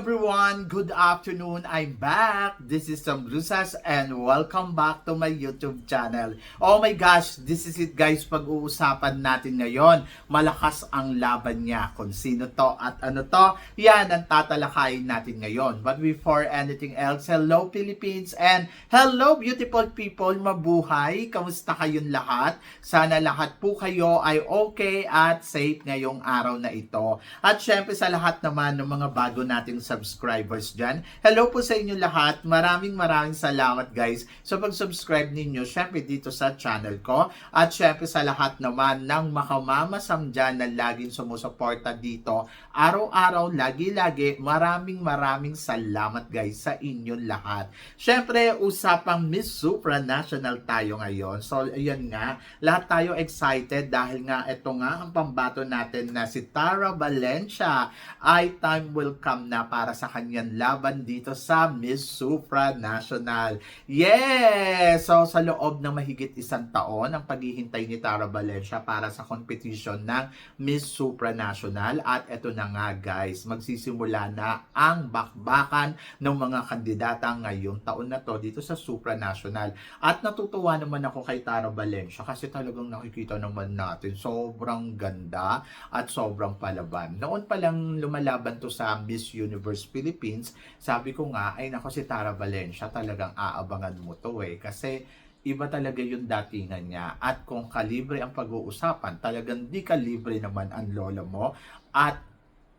Everyone! Good afternoon! I'm back! This is Sam Brusas and welcome back to my YouTube channel. Oh my gosh! This is it guys! Pag-uusapan natin ngayon, malakas ang laban niya. Kung sino to at ano to, yan ang tatalakayin natin ngayon. But before anything else, hello Philippines and hello beautiful people! Mabuhay! Kamusta kayong lahat? Sana lahat po kayo ay okay at safe ngayong araw na ito. At syempre sa lahat naman ng mga bago nating subscribers dyan. Hello po sa inyo lahat. Maraming maraming salamat guys sa pag-subscribe ninyo syempre dito sa channel ko. At syempre sa lahat naman ng makamamasam dyan na laging sumusuporta dito. Araw-araw, lagi-lagi, maraming maraming salamat guys sa inyong lahat. Syempre, usapang Miss Supranational tayo ngayon. So, ayan nga, lahat tayo excited dahil nga ito nga ang pambato natin na si Tara Valencia ay time will come na para sa kanyang laban dito sa Miss Supranational. Yes! So, sa loob ng mahigit isang taon ang paghihintay ni Tara Valencia para sa competition ng Miss Supranational. At ito na nga guys, magsisimula na ang bakbakan ng mga kandidata ngayong taon na to dito sa Supranational. At natutuwa naman ako kay Tara Valencia kasi talagang nakikita naman natin sobrang ganda at sobrang palaban. Noon pa lang lumalaban to sa Miss Universe Philippines, sabi ko nga, ay nako si Tara Valencia talagang aabangan mo to eh. Kasi iba talaga yung datingan niya. At kung kalibre ang pag-uusapan, talagang di kalibre naman ang lola mo. At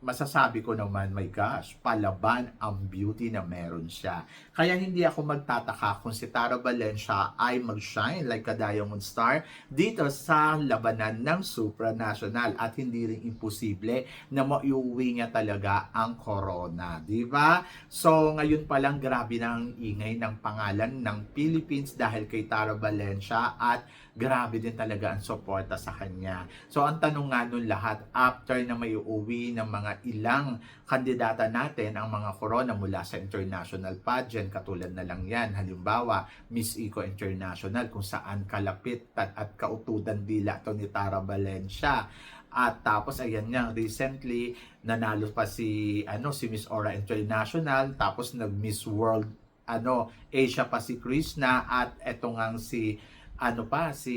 masasabi ko naman, my gosh, palaban ang beauty na meron siya. Kaya hindi ako magtataka kung si Tara Valencia ay mag-shine like a diamond star dito sa labanan ng supranational at hindi rin imposible na maiuwi niya talaga ang corona, di ba? So, ngayon pa lang grabe na ang ingay ng pangalan ng Philippines dahil kay Tara Valencia at grabe din talaga ang suporta sa kanya. So, ang tanong nga nun lahat, after na may uuwi ng mga ilang kandidata natin ang mga corona mula sa international pageant, katulad na lang yan, halimbawa, Miss Eco International, kung saan kalapit at, kautudan dila to ni Tara Valencia. At tapos ayan nga recently nanalo pa si ano si Miss Aura International tapos nag Miss World ano Asia pa si Krishna at eto nga si ano pa si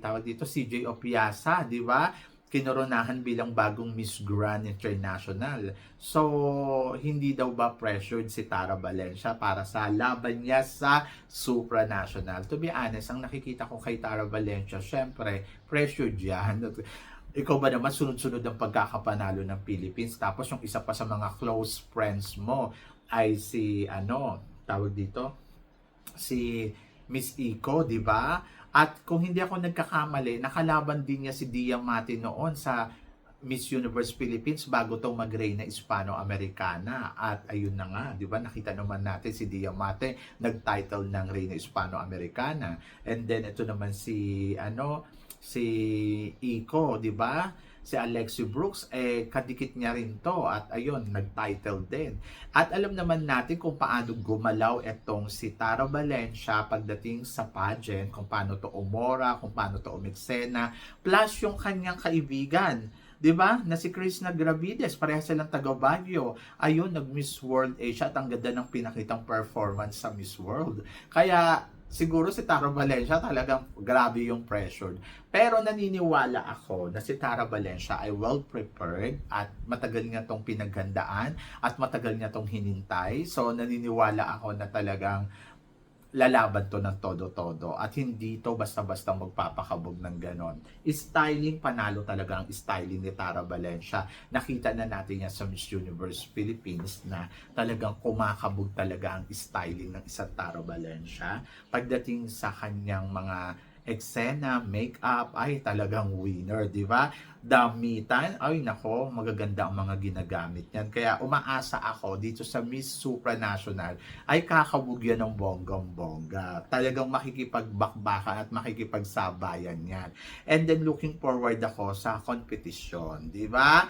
tawag dito si J. Opiasa, di ba? Kinoronahan bilang bagong Miss Grand International. So, hindi daw ba pressured si Tara Valencia para sa laban niya sa supranational? To be honest, ang nakikita ko kay Tara Valencia, syempre, pressured yan. Ikaw ba naman sunod-sunod ang pagkakapanalo ng Philippines? Tapos yung isa pa sa mga close friends mo ay si, ano, tawag dito, si Miss Iko, di ba? At kung hindi ako nagkakamali, nakalaban din niya si Diamante noon sa Miss Universe Philippines bago to mag-reign na Hispano-Americana. At ayun na nga, di ba? Nakita naman natin si Diamante nag-title ng Reina Hispano-Americana. And then ito naman si ano si Iko, di ba? Si Alexi Brooks, eh, kadikit niya rin to. At ayun, nag-title din. At alam naman natin kung paano gumalaw etong si Tara Valencia pagdating sa pageant, kung paano to umora, kung paano to umiksena, plus yung kanyang kaibigan 'di ba? Na si Chris Nagravides, pareha silang taga Baguio. Ayun, nag-Miss World Asia at ang ganda ng pinakitang performance sa Miss World. Kaya siguro si Tara Valencia talagang grabe yung pressure. Pero naniniwala ako na si Tara Valencia ay well prepared at matagal niya tong pinaghandaan at matagal niya tong hinintay. So naniniwala ako na talagang lalaban to ng todo-todo at hindi to basta-basta magpapakabog ng ganon. Styling, panalo talaga ang styling ni Tara Valencia. Nakita na natin yan sa Miss Universe Philippines na talagang kumakabog talaga ang styling ng isang Tara Valencia. Pagdating sa kanyang mga eksena, makeup, ay talagang winner, di ba? Damitan, ay nako, magaganda ang mga ginagamit niyan. Kaya umaasa ako dito sa Miss Supranational ay kakabog yan ng bonggang-bongga. Talagang makikipagbakbakan at makikipagsabayan yan. And then looking forward ako sa competition, di ba?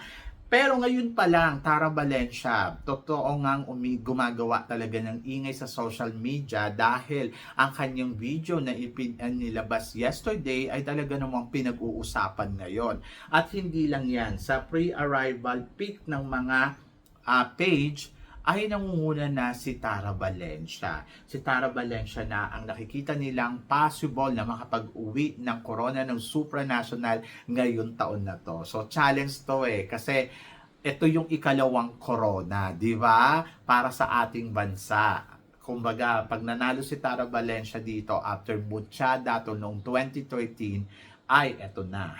Pero ngayon pa lang, Tara Valencia, totoo ngang umi- gumagawa talaga ng ingay sa social media dahil ang kanyang video na ipin uh, nilabas yesterday ay talaga namang pinag-uusapan ngayon. At hindi lang yan, sa pre-arrival pic ng mga uh, page, ay nangunguna na si Tara Valencia. Si Tara Valencia na ang nakikita nilang possible na makapag-uwi ng corona ng supranational ngayon taon na to. So challenge to eh kasi ito yung ikalawang corona, di ba? Para sa ating bansa. Kumbaga, pag nanalo si Tara Valencia dito after Muchada to noong 2013, ay, eto na.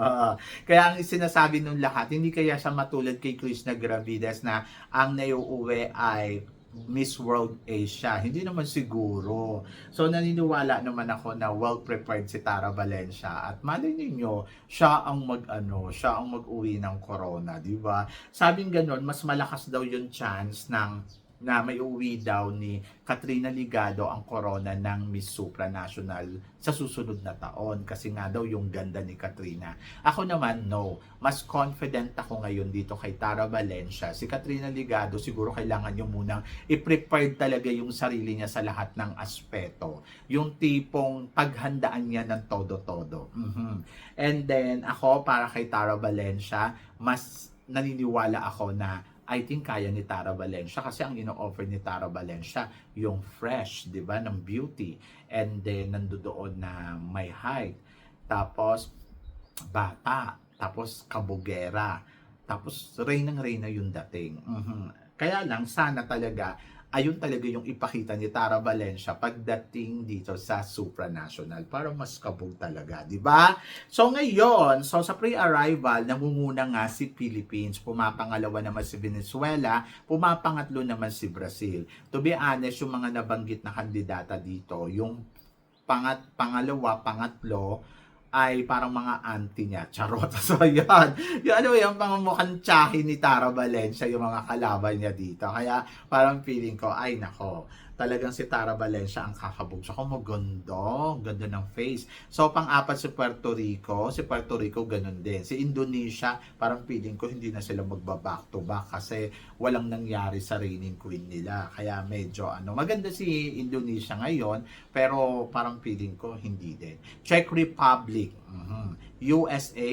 kaya ang sinasabi nung lahat, hindi kaya siya matulad kay Krishna Gravides na ang naiuuwi ay Miss World Asia. Hindi naman siguro. So naniniwala naman ako na well prepared si Tara Valencia at malay ninyo, siya ang mag-ano, siya ang mag-uwi ng corona, di ba? Sabing ganun, mas malakas daw yung chance ng na may uwi daw ni Katrina Ligado ang corona ng Miss Supranational sa susunod na taon kasi nga daw yung ganda ni Katrina. Ako naman, no. Mas confident ako ngayon dito kay Tara Valencia. Si Katrina Ligado, siguro kailangan nyo munang i-prepare talaga yung sarili niya sa lahat ng aspeto. Yung tipong paghandaan niya ng todo-todo. Mhm. And then, ako, para kay Tara Valencia, mas naniniwala ako na I think kaya ni Tara Valencia kasi ang ino-offer ni Tara Valencia yung fresh, 'di ba, ng beauty and then nandoon na may height. Tapos bata, tapos kabugera, tapos reynang reyna yung dating. Mhm. Kaya lang sana talaga ayun talaga yung ipakita ni Tara Valencia pagdating dito sa supranational para mas kabog talaga, di ba? So ngayon, so sa pre-arrival, namumuna nga si Philippines, pumapangalawa naman si Venezuela, pumapangatlo naman si Brazil. To be honest, yung mga nabanggit na kandidata dito, yung pangat, pangalawa, pangatlo, ay parang mga auntie niya. Charot. So, yan. Yung ano yung mga mukhang tsahin ni Tara Valencia, yung mga kalaban niya dito. Kaya parang feeling ko, ay nako, talagang si Tara Valencia ang kakabog. So, maganda. Ganda ng face. So, pang-apat si Puerto Rico. Si Puerto Rico, ganun din. Si Indonesia, parang feeling ko hindi na sila magba-back to back kasi walang nangyari sa reigning queen nila. Kaya medyo ano, maganda si Indonesia ngayon, pero parang feeling ko hindi din. Czech Republic, mhm. USA,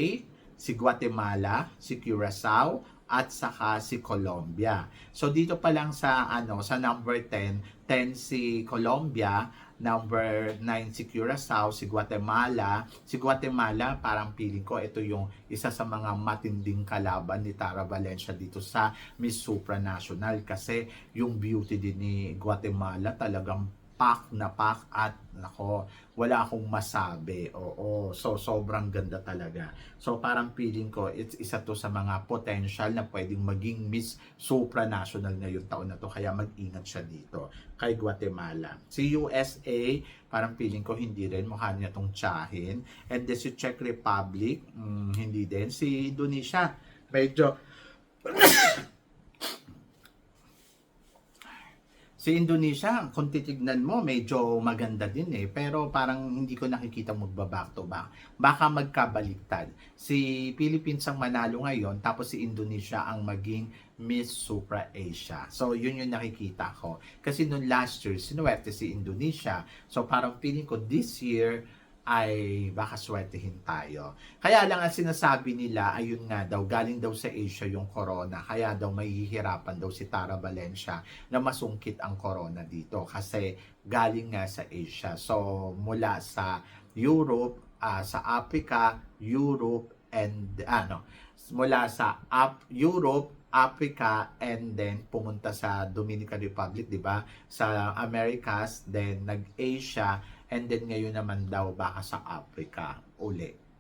si Guatemala, si Curacao, at saka si Colombia. So dito pa lang sa ano sa number 10, 10 si Colombia, number 9 si Curacao, si Guatemala. Si Guatemala, parang feeling ko ito yung isa sa mga matinding kalaban ni Tara Valencia dito sa Miss Supranational kasi yung beauty din ni Guatemala talagang pak na pak at nako, wala akong masabi. Oo, so sobrang ganda talaga. So parang feeling ko it's isa to sa mga potential na pwedeng maging Miss Supranational ngayong taon na to kaya mag-ingat siya dito kay Guatemala. Si USA, parang feeling ko hindi rin mukha niya tong tsahin. And then si Czech Republic, mm, hindi din. Si Indonesia, medyo Si Indonesia, kung titignan mo, medyo maganda din eh. Pero parang hindi ko nakikita magba-back to back. Baka magkabaliktad. Si Philippines ang manalo ngayon, tapos si Indonesia ang maging Miss Supra Asia. So, yun yung nakikita ko. Kasi noong last year, sinuwerte si Indonesia. So, parang feeling ko this year, ay baka swertihin tayo. Kaya lang ang sinasabi nila, ayun nga daw, galing daw sa Asia yung corona. Kaya daw mahihirapan daw si Tara Valencia na masungkit ang corona dito. Kasi galing nga sa Asia. So, mula sa Europe, ah, sa Africa, Europe, and ano, mula sa Up, Europe, Africa and then pumunta sa Dominican Republic, 'di ba? Sa Americas, then nag-Asia and then ngayon naman daw baka sa Africa uli.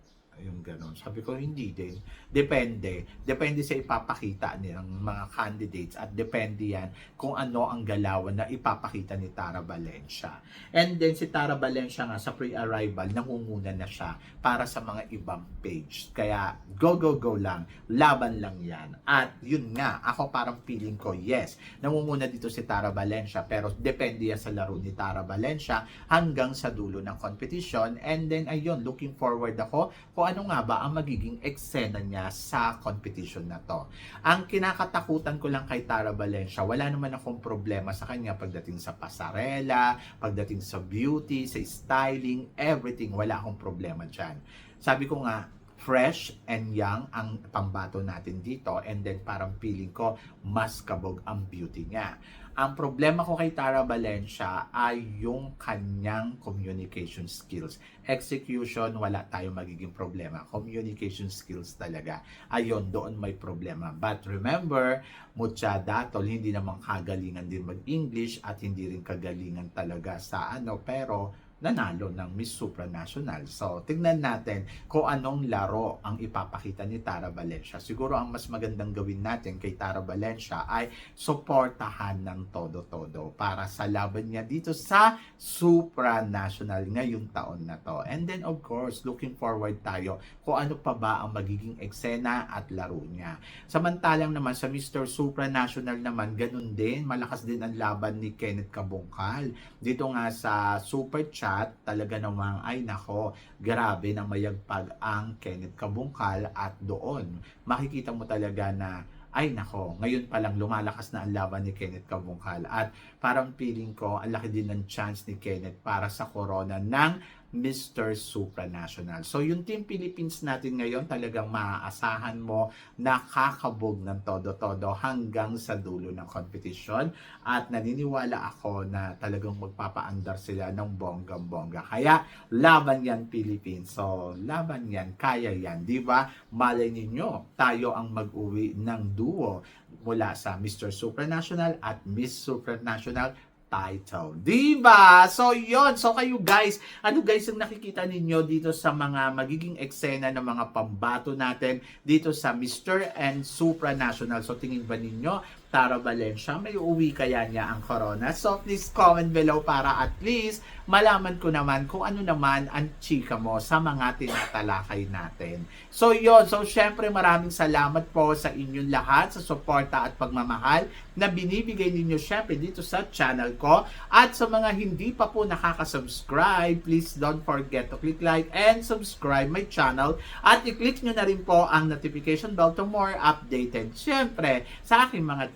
Yung ganun. Sabi ko, hindi din. Depende. Depende sa ipapakita ng mga candidates at depende yan kung ano ang galawan na ipapakita ni Tara Valencia. And then si Tara Valencia nga sa pre-arrival, nangunguna na siya para sa mga ibang page. Kaya go, go, go lang. Laban lang yan. At yun nga, ako parang feeling ko, yes, nangunguna dito si Tara Valencia pero depende yan sa laro ni Tara Valencia hanggang sa dulo ng competition. And then ayun, looking forward ako kung ano nga ba ang magiging eksena niya sa competition na to. Ang kinakatakutan ko lang kay Tara Valencia, wala naman akong problema sa kanya pagdating sa pasarela, pagdating sa beauty, sa styling, everything, wala akong problema dyan. Sabi ko nga, fresh and young ang pambato natin dito and then parang feeling ko mas kabog ang beauty niya. Ang problema ko kay Tara Valencia ay yung kanyang communication skills. Execution, wala tayong magiging problema. Communication skills talaga. Ayon, doon may problema. But remember, Mucha Datol, hindi naman kagalingan din mag-English at hindi rin kagalingan talaga sa ano, pero nanalo ng Miss Supranational. So, tignan natin kung anong laro ang ipapakita ni Tara Valencia. Siguro ang mas magandang gawin natin kay Tara Valencia ay suportahan ng todo-todo para sa laban niya dito sa Supranational ngayong taon na to. And then, of course, looking forward tayo kung ano pa ba ang magiging eksena at laro niya. Samantalang naman sa Mr. Supranational naman, ganun din, malakas din ang laban ni Kenneth Kabungkal. Dito nga sa Super Chat, talaga namang ay nako, grabe na mayagpag ang Kenneth Kabungkal at doon. Makikita mo talaga na ay nako, ngayon pa lang lumalakas na ang laban ni Kenneth Kabungkal. At parang feeling ko ang laki din ng chance ni Kenneth para sa corona ng Mr. Supranational. So yung Team Philippines natin ngayon talagang maaasahan mo na kakabog ng todo-todo hanggang sa dulo ng competition at naniniwala ako na talagang magpapaandar sila ng bonggang-bongga. Kaya laban yan Philippines. So laban yan, kaya yan, di ba? Malay ninyo, tayo ang mag-uwi ng duo mula sa Mr. Supranational at Miss Supranational title. Diba? So, yon So, kayo guys, ano guys ang nakikita ninyo dito sa mga magiging eksena ng mga pambato natin dito sa Mr. and Supranational? So, tingin ba ninyo, Tara Valencia, may uwi kaya niya ang corona? So, please comment below para at least malaman ko naman kung ano naman ang chika mo sa mga tinatalakay natin. So, yon So, syempre maraming salamat po sa inyong lahat sa suporta at pagmamahal na binibigay ninyo syempre dito sa channel ko. At sa mga hindi pa po nakaka-subscribe, please don't forget to click like and subscribe my channel. At i-click nyo na rin po ang notification bell to more updated. Syempre, sa aking mga